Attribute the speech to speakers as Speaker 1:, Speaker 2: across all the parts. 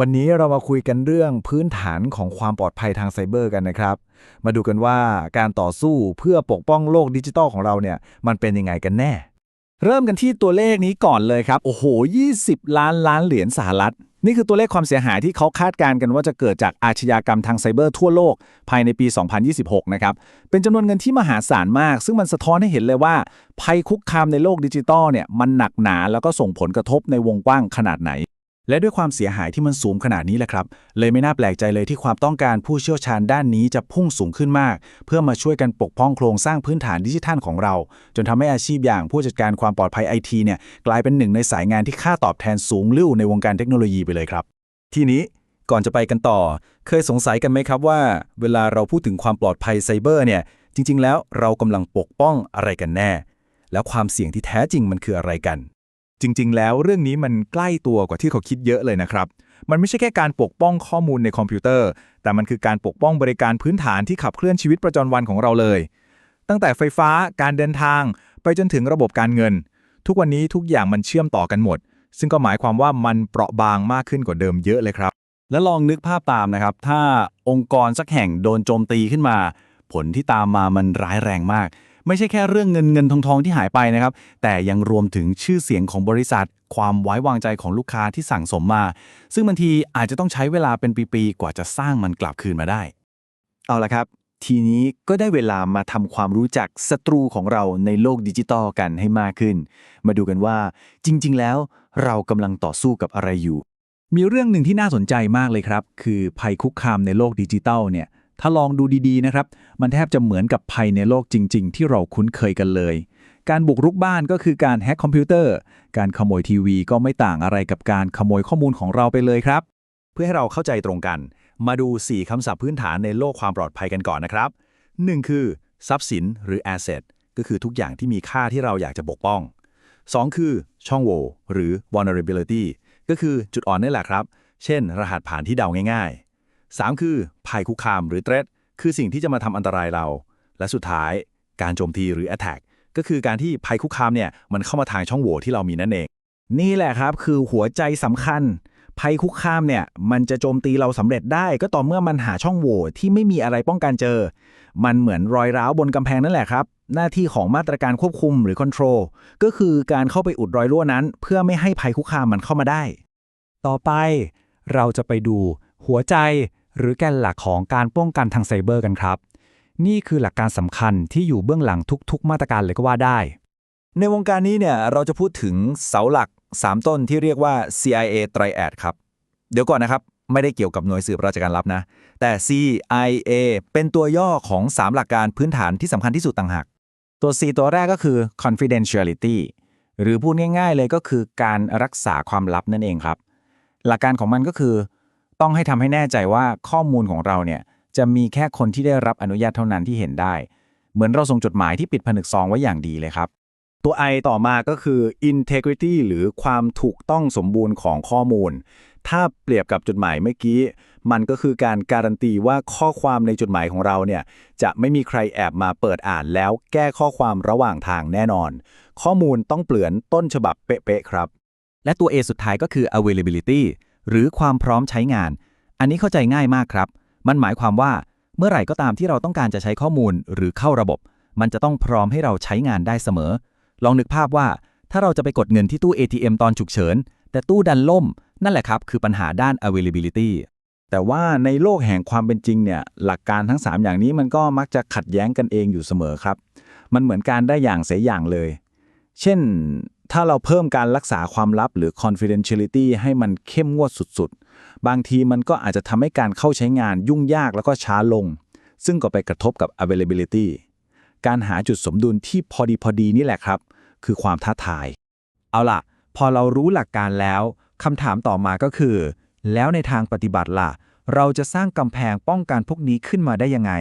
Speaker 1: วันนี้เรามาคุยกันเรื่องพื้นฐานของความปลอดภัยทางไซเบอร์กันนะครับ มาดูกันว่าการต่อสู้เพื่อปกป้องโลกดิจิทัลของเราเนี่ย มันเป็นยังไงกันแน่
Speaker 2: เริ่มกันที่ตัวเลขนี้ก่อนเลยครับ โอ้โห 20 ล้านล้านเหรียญสหรัฐ นี่คือตัวเลขความเสียหายที่เขาคาดการณ์กันว่าจะเกิดจากอาชญากรรมทางไซเบอร์ทั่วโลก ภายในปี 2026 นะครับ เป็นจำนวนเงินที่มหาศาลมาก ซึ่งมันสะท้อนให้เห็นเลยว่า ภัยคุกคามในโลกดิจิตอลเนี่ยมันหนักหนาแล้วก็ส่งผลกระทบในวงกว้างขนาดไหน และด้วยความเสียหายที่มันสูงขนาดนี้แหละครับ เลยไม่น่าแปลกใจเลยที่ความต้องการผู้เชี่ยวชาญด้านนี้จะพุ่งสูงขึ้นมาก เพื่อมาช่วยกันปกป้องโครงสร้างพื้นฐานดิจิทัลของเรา จนทำให้อาชีพอย่างผู้จัดการความปลอดภัยไอทีเนี่ยกลายเป็นหนึ่งในสายงานที่ค่าตอบแทนสูงลิ่วในวงการเทคโนโลยีไปเลยครับ
Speaker 3: ทีนี้ก่อนจะไปกันต่อ เคยสงสัยกันไหมครับว่า เวลาเราพูดถึงความปลอดภัยไซเบอร์เนี่ยจริง ๆ แล้วเรากำลังปกป้องอะไรกันแน่ แล้วความเสี่ยงที่แท้จริงมันคืออะไรกัน
Speaker 4: จริง ๆ แล้วเรื่องนี้มันใกล้ตัวกว่าที่เขาคิดเยอะเลยนะครับ มันไม่ใช่แค่การปกป้องข้อมูลในคอมพิวเตอร์ แต่มันคือการปกป้องบริการพื้นฐานที่ขับเคลื่อนชีวิตประจำวันของเราเลย ตั้งแต่ไฟฟ้า การเดินทาง ไปจนถึงระบบการเงิน ทุกวันนี้ทุกอย่างมันเชื่อมต่อกันหมด ซึ่งก็หมายความว่ามันเปราะบางมากขึ้นกว่าเดิมเยอะเลยครับ
Speaker 2: แล้วลองนึกภาพตามนะครับ ถ้าองค์กรสักแห่งโดนโจมตีขึ้นมา ผลที่ตามมามันร้ายแรงมาก ไม่ใช่แค่เรื่องเงินเงินทองทองที่หายไปนะครับ แต่ยังรวมถึงชื่อเสียงของบริษัท ความไว้วางใจของลูกค้าที่สั่งสมมา ซึ่งบางทีอาจจะต้องใช้เวลาเป็นปีๆกว่าจะสร้างมันกลับคืนมาได้
Speaker 5: เอาละครับ ทีนี้ก็ได้เวลามาทำความรู้จักศัตรูของเราในโลกดิจิตอลกันให้มากขึ้น มาดูกันว่า จริง ๆ แล้วเรากำลังต่อสู้กับอะไรอยู่
Speaker 2: มีเรื่องหนึ่งที่น่าสนใจมากเลยครับ คือภัยคุกคามในโลกดิจิตัลเนี่ย ถ้าลองดูดีๆนะครับ มันแทบจะเหมือนกับภัยในโลกจริง ๆ ที่เราคุ้นเคยกันเลย การบุกรุกบ้านก็คือการแฮ็กคอมพิวเตอร์ การขโมยทีวีก็ไม่ต่างอะไรกับการขโมยข้อมูลของเราไปเลยครับ
Speaker 3: เพื่อให้เราเข้าใจตรงกัน มาดู 4 คำศัพท์พื้นฐานในโลกความปลอดภัยกันก่อนนะครับ 1. คือ ทรัพย์สินหรือ asset ก็คือทุกอย่างที่มีค่าที่เราอยากจะปกป้อง 2. คือ ช่องโหว่หรือ vulnerability ก็คือจุดอ่อนนี่แหละครับ เช่น รหัสผ่านที่เดาง่าย 3. คือภัยคุกคามหรือ threat คือสิ่งที่จะมาทำอันตรายเรา และสุดท้ายการโจมตีหรือ attack ก็คือการที่ภัยคุกคามเนี่ยมันเข้ามาทางช่องโหว่ที่เรามีนั่นเอง
Speaker 2: นี่แหละครับคือหัวใจสำคัญ ภัยคุกคามเนี่ยมันจะโจมตีเราสำเร็จได้ ก็ต่อเมื่อมันหาช่องโหว่ที่ไม่มีอะไรป้องกันเจอ มันเหมือนรอยร้าวบนกำแพงนั่นแหละครับ หน้าที่ของมาตรการควบคุมหรือ control ก็คือการเข้าไปอุดรอยรั่วนั้น เพื่อไม่ให้ภัยคุกคามมันเข้ามาได้ ต่อไปเราจะไปดูหัวใจ หรือแกนหลักของการป้องกันทางไซเบอร์กันครับ นี่คือหลักการสำคัญที่อยู่เบื้องหลังทุกๆ มาตรการเลยก็ว่าได้
Speaker 3: ในวงการนี้เนี่ยเราจะพูดถึงเสาหลัก 3 ต้นที่เรียกว่า CIA Triad ครับ เดี๋ยวก่อนนะครับ ไม่ได้เกี่ยวกับหน่วยสืบราชการลับนะ แต่ CIA เป็นตัวย่อของ 3 หลักการพื้นฐานที่สำคัญที่สุดต่างหาก
Speaker 2: ตัว C ตัวแรกก็คือ confidentiality หรือพูดง่าย ๆ เลยก็คือการรักษาความลับนั่นเองครับ หลักการของมันก็คือ ต้องให้ทำให้แน่ใจว่าข้อมูลของเราเนี่ยจะมีแค่คนที่ได้รับอนุญาตเท่านั้นที่เห็นได้ เหมือนเราส่งจดหมายที่ปิดผนึกซองไว้อย่างดีเลยครับ ตัว I ต่อมาก็คือ integrity หรือความถูกต้องสมบูรณ์ของข้อมูล ถ้าเปรียบกับจดหมายเมื่อกี้ มันก็คือการการันตีว่าข้อความในจดหมายของเราเนี่ยจะไม่มีใครแอบมาเปิดอ่านแล้วแก้ข้อความระหว่างทางแน่นอน ข้อมูลต้องเปลือนต้นฉบับเป๊ะๆครับ และตัว A สุดท้ายก็คือ availability หรือความพร้อมใช้งาน อันนี้เข้าใจง่ายมากครับ มันหมายความว่าเมื่อไหร่ก็ตามที่เราต้องการจะใช้ข้อมูลหรือเข้าระบบ มันจะต้องพร้อมให้เราใช้งานได้เสมอ ลองนึกภาพว่า ถ้าเราจะไปกดเงินที่ตู้ ATM ตอนฉุกเฉิน แต่ตู้ดันล่ม นั่นแหละครับ คือปัญหาด้าน availability แต่ว่าในโลกแห่งความเป็นจริงเนี่ยหลักการทั้ง 3 อย่างนี้มันก็มักจะขัดแย้งกันเองอยู่เสมอครับ มันเหมือนการได้อย่างเสียอย่างเลย เช่น ถ้าเราเพิ่มการรักษาความลับหรือ confidentiality ให้มันเข้มงวดสุดๆ บางทีมันก็อาจจะทำให้การเข้าใช้งานยุ่งยากแล้วก็ช้าลง ซึ่งก็ไปกระทบกับ availability การหาจุดสมดุลที่พอดีพอดีนี่แหละครับ คือความท้าทาย เอาล่ะ พอเรารู้หลักการแล้วคำถามต่อมาก็คือ แล้วในทางปฏิบัติล่ะ เราจะสร้างกำแพงป้องกันพวกนี้ขึ้นมาได้ยังไง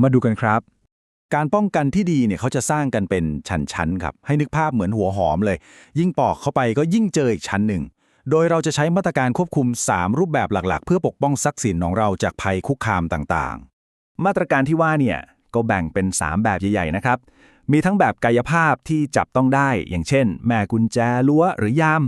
Speaker 2: มาดูกันครับ การป้องกันที่ดีเนี่ยเขาจะสร้างกันเป็นชั้นๆครับ ให้นึกภาพเหมือนหัวหอมเลย ยิ่งปอกเข้าไปก็ยิ่งเจออีกชั้นหนึ่ง โดยเราจะใช้มาตรการควบคุม 3 รูปแบบหลักๆ เพื่อปกป้องทรัพย์สินของเราจากภัยคุกคามต่างๆ มาตรการที่ว่าเนี่ยก็แบ่งเป็น 3 แบบใหญ่ๆนะครับ มีทั้งแบบกายภาพที่จับต้องได้ อย่างเช่น แม่กุญแจรั้วหรือยาม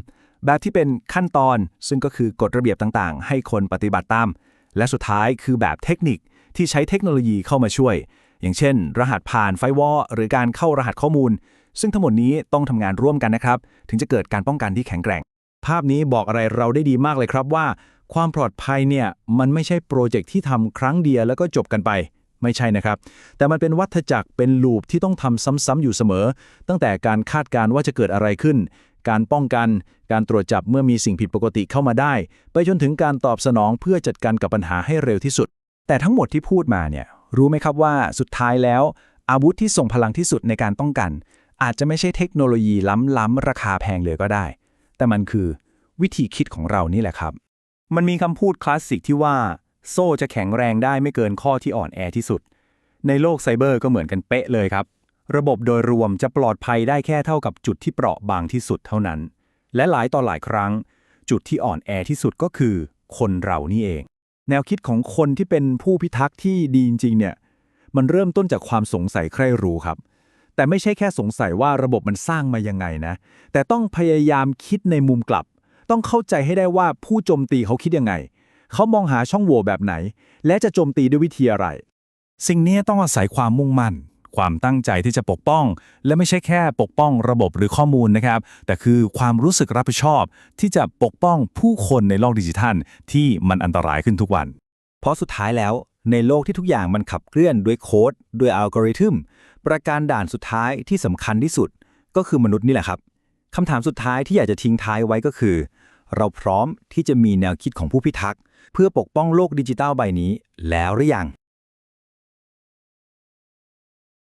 Speaker 3: แบบที่เป็นขั้นตอน ซึ่งก็คือกฎระเบียบต่างๆ ให้คนปฏิบัติตาม และสุดท้ายคือแบบเทคนิคที่ใช้เทคโนโลยีเข้ามาช่วย อย่างเช่น รหัสผ่านไฟวอลหรือการเข้ารหัสข้อมูล ซึ่งทั้งหมดนี้ต้องทำงานร่วมกันนะครับ ถึงจะเกิดการป้องกันที่แข็งแกร่ง ภาพนี้บอกอะไรเราได้ดีมากเลยครับว่า ความปลอดภัยเนี่ยมันไม่ใช่โปรเจกต์ที่ทำครั้งเดียวแล้วก็จบกันไปไม่ใช่นะครับ แต่มันเป็นวัฏจักรเป็นลูปที่ต้องทำซ้ำๆอยู่เสมอ ตั้งแต่การคาดการณ์ว่าจะเกิดอะไรขึ้น การป้องกัน การตรวจจับเมื่อมีสิ่งผิดปกติเข้ามาได้ ไปจนถึงการตอบสนองเพื่อจัดการกับปัญหาให้เร็วที่สุด
Speaker 2: แต่ทั้งหมดที่พูดมาเนี่ย รู้ไหมครับว่าสุดท้ายแล้ว อาวุธที่ส่งพลังที่สุดในการป้องกัน อาจจะไม่ใช่เทคโนโลยีล้ำๆราคาแพงเลยก็ได้ แต่มันคือวิธีคิดของเรานี่แหละครับ มันมีคำพูดคลาสสิกที่ว่า โซ่จะแข็งแรงได้ไม่เกินข้อที่อ่อนแอที่สุด ในโลกไซเบอร์ก็เหมือนกันเป๊ะเลยครับ ระบบโดยรวมจะปลอดภัยได้แค่เท่ากับจุดที่เปราะบางที่สุดเท่านั้น และหลายต่อหลายครั้ง จุดที่อ่อนแอที่สุดก็คือ คนเรานี่เอง
Speaker 3: แนวคิดของคนที่เป็นผู้พิทักษ์ที่ดีจริงๆเนี่ยมันเริ่มต้นจากความสงสัยใคร่รู้ครับ แต่ไม่ใช่แค่สงสัยว่าระบบมันสร้างมายังไงนะ แต่ต้องพยายามคิดในมุมกลับ ต้องเข้าใจให้ได้ว่าผู้โจมตีเขาคิดยังไง เขามองหาช่องโหว่แบบไหน และจะโจมตีด้วยวิธีอะไร
Speaker 4: สิ่งนี้ต้องอาศัยความมุ่งมั่น ความตั้งใจที่จะปกป้อง และไม่ใช่แค่ปกป้องระบบหรือข้อมูลนะครับ แต่คือความรู้สึกรับผิดชอบ ที่จะปกป้องผู้คนในโลกดิจิทัล ที่มันอันตรายขึ้นทุกวัน
Speaker 2: เพราะสุดท้ายแล้วในโลกที่ทุกอย่างมันขับเคลื่อนด้วยโค้ดด้วยอัลกอริทึมประการด่านสุดท้ายที่สำคัญที่สุด ก็คือมนุษย์นี่แหละครับคำถามสุดท้ายที่อยากจะทิ้งท้ายไว้ก็คือ เราพร้อมที่จะมีแนวคิดของผู้พิทักษ์ เพื่อปกป้องโลกดิจิทัลใบนี้แล้วหรือยัง